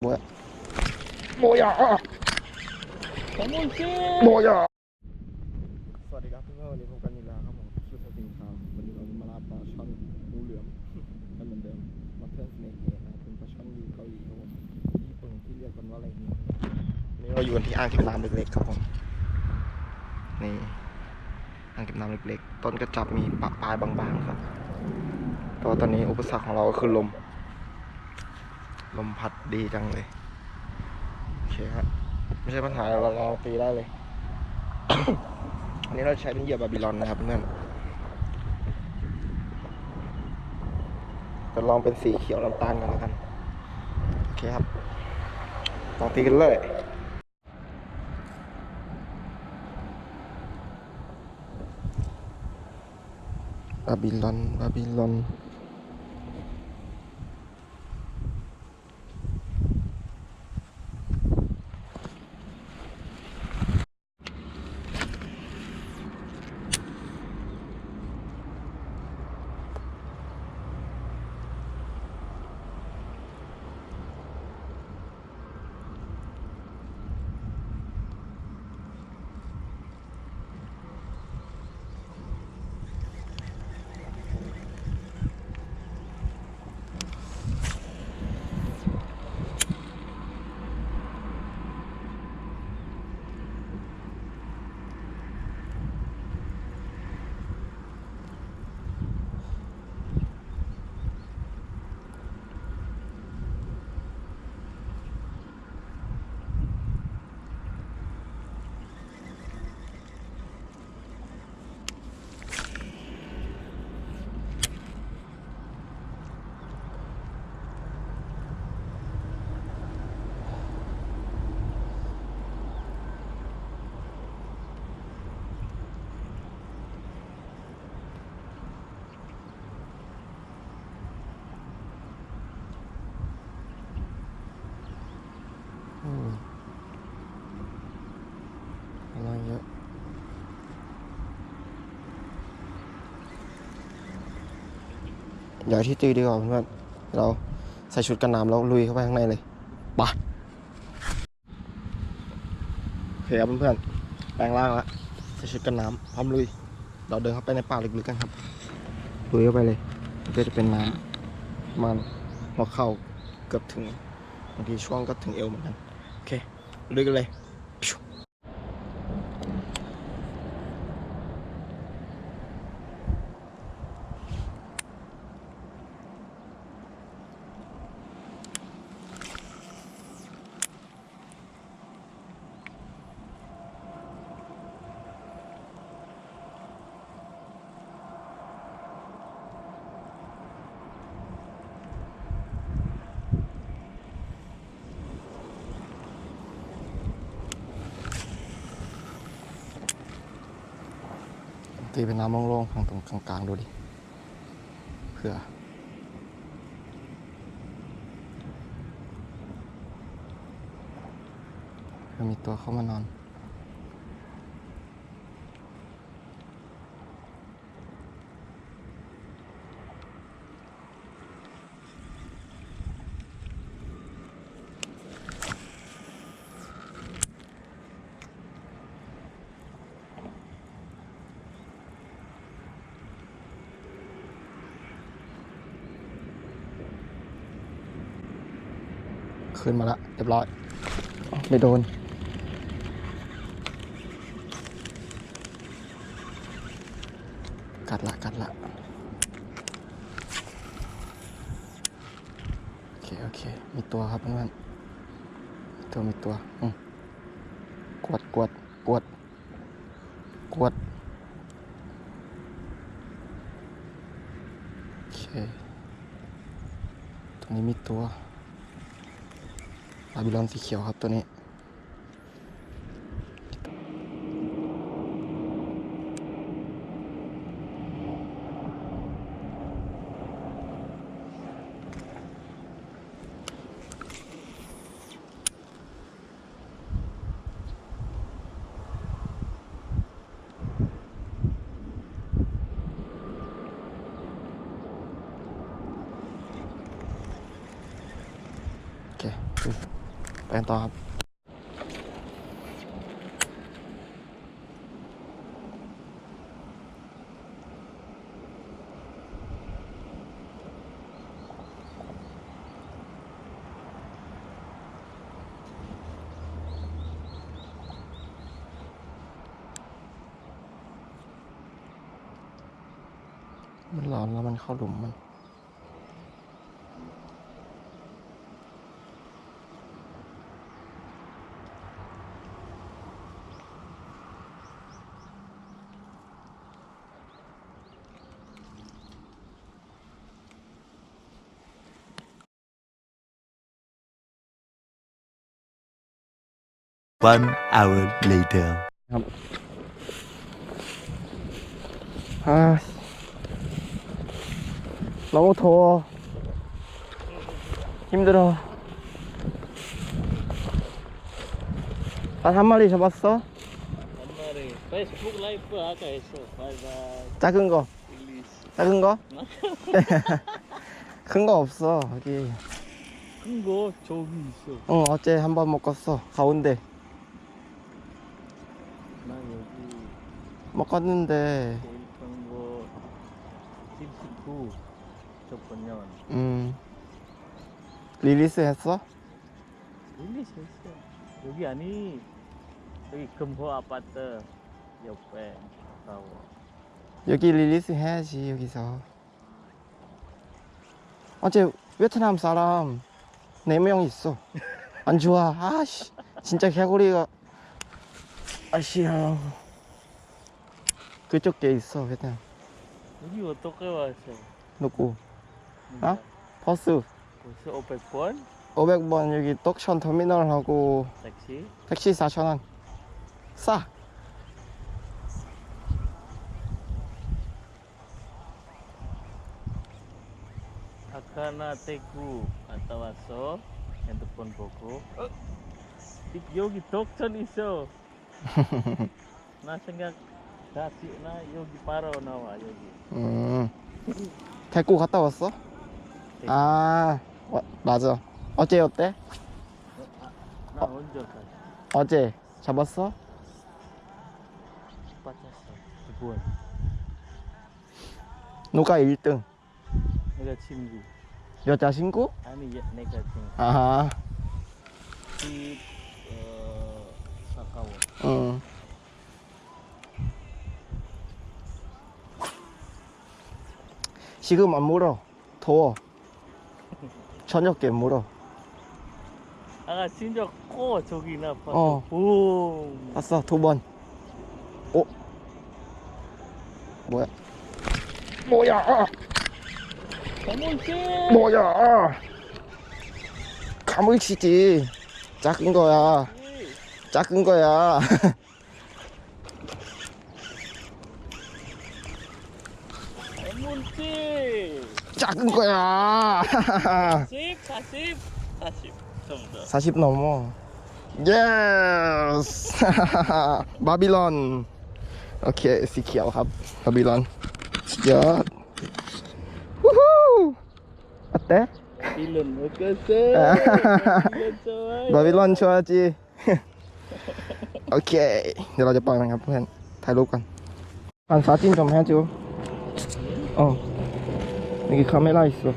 뭐야? 뭐야? ขโมยเจ๊ 뭐야? สวัสดีครับเพื่อนๆวันนี้พบกันอีกแล้วครับผมชื่อสติงครับวันนี้เรามาลาปลาช่อนงูเหลือม มันเหมือนเดิมมาเทิร์นสเนกเฮดนะครับเป็นปลาช่อนอยู่เกาหลีครับผมที่ญี่ปุ่นที่เรียกกันว่าอะไรนี่วันนี้เราอยู่กันที่อ่างเก็บน้ำเล็กๆครับผมนี่อ่างเก็บน้ำเล็กๆ ต้นกระจับมีปะปลายบางๆครับแต่ว่าตอนนี้อุปสรรคของเราก็คือลม ลมพัดดีจังเลย โอเคครับไม่ใช่ปัญหาเราเราตีได้เลย อันนี้เราใช้เป็นเหยื่อบาบิลอนนะครับเพื่อนจะลองเป็นสีเขียวน้ำตาลกันแล้วกัน โอเคครับ ลองตีกันเลยบาบิลอนบาบิลอน อืม อะไรเยอะอย่าที่ตีดีกว่าเพื่อนเราใส่ชุดกันน้ำแล้วลุยเข้าไปข้างในเลยปะโอเคครับเพื่อนๆแปลงร่างแล้วใส่ชุดกันน้ำพร้อมลุย เราเดินเข้าไปในป่าลึกๆกันครับลุยเข้าไปเลยก็จะเป็นน้ำมันหัวเข่าเกือบถึงบางทีช่วงก็ถึงเอวเหมือนกัน โอเคลุยกันเลย ตีเป็นน้ำโล่งๆทางตรงกลางๆดูดิเผื่อเผื่อมีตัวเข้ามานอน ขึ้นมาแล้วเรียบร้อยไม่โดน กัดละกัดละโอเคโอเค มีตัวครับเพื่อนๆมีตัวมีตัวกวดกวดกวดกวดโอเคตรงนี้มีตัว บาบิลอนสีเขียวครับตัวนี้ โอเค ไปกันต่อครับ มันร้อนแล้วมันเข้าหลุมมัน One hour later. 아, 너무 더워. 힘들어. 한 마리 잡았어? 한마리 페이스북 라이브 아까 했어. 바이바이. 작은 거. 작은 거? 큰 거 없어. 여기. 큰 거 저기 있어. 어, 어제 한 번 먹었어. 가운데. 먹었는데, 큰거 79 저번년 음, 리리스 했어? 릴리스 했어 여기 아니 여기 금호 아파트 옆에 가고 여기 리리스 해야지, 여기서. 어제 베트남 사람 4명 있어. 안 좋아. 아씨. 진짜 개구리가. 아씨야. 그쪽 게 있어, 베트남. 여기 어떻게 왔어? 누구? 어? 버스. 벌써 500번 500번 여기 떡션 터미널하고 택시 택시 4,000원. 싸. 아까나 대구 갔다 왔어 핸드폰 보고 어? 이- 여기 독천 있어 나 생각 다시 나 여기 바로 나와 여기 음. 데리고 갔다 왔어? 네. 아, 어, 맞아. 어제 어때? 나 혼자 가 어제 잡았어? 빠졌어 두번 누가 1등? 내가 친구 여자친구? 아니 얘- 내가 친구 아, 집 어, 가까워 응. 지금 안 물어. 더워. 저녁에 물어. 아가 진짜 커 저기 나 봤어 어. 붕 봤어, 두 번. 어? 뭐야? 뭐야? 어머씨 뭐야? 가물치지. 작은 거야. 작은 거야. 작은 거야. 40 40 40 정도 40 넘어. 예스. 바빌론. 오케이,สีเขียว ครับ 바빌론. 야. 우후. 어때? 빌런 먹었어 빌런 좋아요 บาบิลอนชัวร์จี โอเค เดี๋ยวเราจะปล่อยมันครับเพื่อน ถ่ายรูปกันอันซาจินจอมแฮจูอ๋อ 여기 카메라 있어.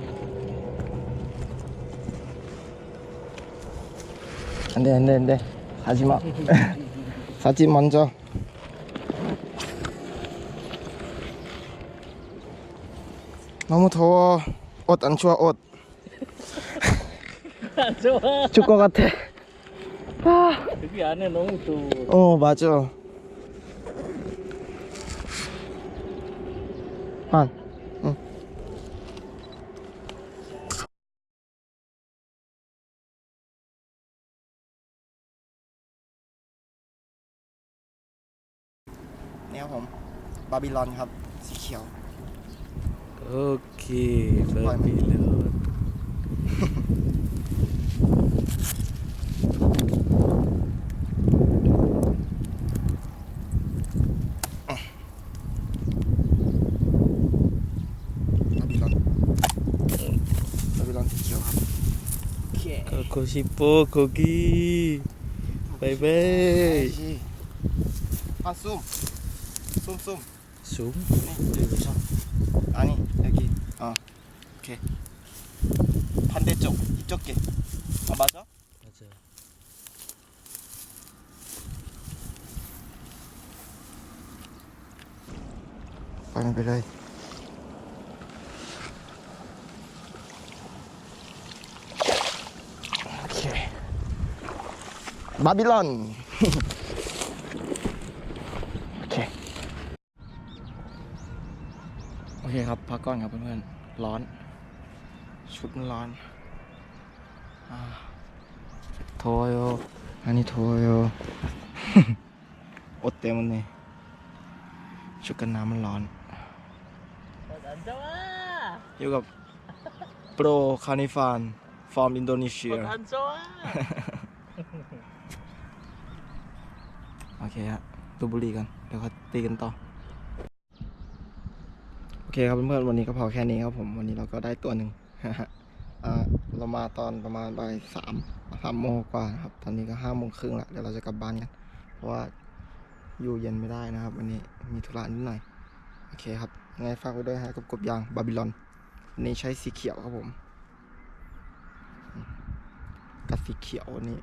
안돼 안돼 안돼. 가지마. 사진 먼저. 너무 더워. 옷 안 추워 옷 안 좋아. 죽거 같아. 아, 여기 안에 너무 더워. 어 맞아. 한 บาบิลอนครับ สีเขียว โอเคเบาบิลอนบาบิลอนสีเขียวโอเคโคชิโปโคกี้ไปเบ้ย มาซุ่มซุ่มซุ่ม 쑥. 네, 여기 쳐. 아니, 여기. 어. 이렇게. 반대쪽. 이쪽 게. 아, 맞아? 빨리 밀어야 오케이. 마빌런. พักก่อนครับเพื่อนๆ ร้อน ชุดมันร้อนโทโยอันนี้โทโยอดเต็มเลยชุดกันน้ำมันร้อนอยู่กับโปรคานิฟานฟอร์มอินโดนีเซียโอเคฮะดูบุรีกัน เดี๋ยวเขาตีกันต่อ อเคครับเพื่อนๆวันนี้ก็พอแค่นี้ครับผมวันนี้เราก็ได้ตัวหนึ่งเรามาตอนประมาณบ่ายสามสามโมงกว่าครับตอนนี้ก็ห้าโมงครึ่งละเดี๋ยวเราจะกลับบ้านกันเพราะว่าอยู่เย็นไม่ได้นะครับ วันนี้มีธุระนิดหน่อยโอเคครับยังไงฝากไว้ด้วยฮะกับกบยางบาบิลอนวันนี้ใช้สีเขียวครับผมกับสีเขียวนนี้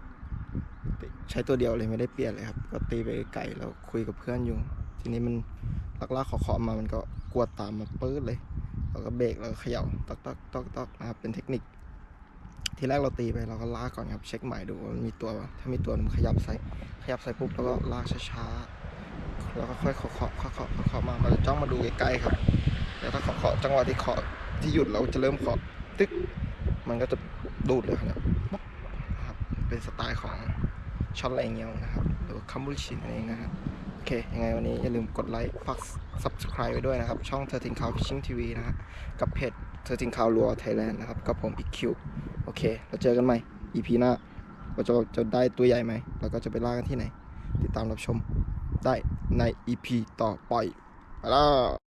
ใช้ตัวเดียวเลยไม่ได้เปลี่ยนเลยครับ ก็ตีไปไกลแล้วคุยกับเพื่อนอยู่ ทีนี้มันลักลากขอขอมามันก็กวดตามมาปื้ดเลยเราก็เบรกแล้วก็เขย่าตอกตอกตอกตอกนะครับเป็นเทคนิค ทีแรกเราตีไปเราก็ลากก่อนครับเช็คใหม่ดูว่ามันมีตัวถ้ามีตัวมันขยับใส่ขยับใส่ปุ๊บแล้วก็ลากช้าๆแล้วก็ค่อยเคาะเคาะเคามาเราจะจ้องมาดูใกล้ๆครับแต่ถ้าเคาะเคาะจังหวะที่เคาะที่หยุดเราจะเริ่มเคาะตึ๊กมันก็จะดูดเลยครับเนี่ยป๊อกนะครับเป็นสไตล์ของช็อตไรเงี้ยวนะครับหรือคัมบูชินเองนะครับ เค ยังไงวันนี้อย่าลืมกดไลค์ฝาก subscribe ไว้ด้วยนะครับ ช่อง 13 Cow Fishing TV นะฮะ กับเพจ 13 Cow Lure Thailand นะครับ กับผมอีกคิวโอเค เราเจอกันใหม่ EP หน้าเราจะจะได้ตัวใหญ่ไหม แล้วก็จะไปล่ากันที่ไหน ติดตามรับชมได้ใน EP ต่อไปไปแล้ว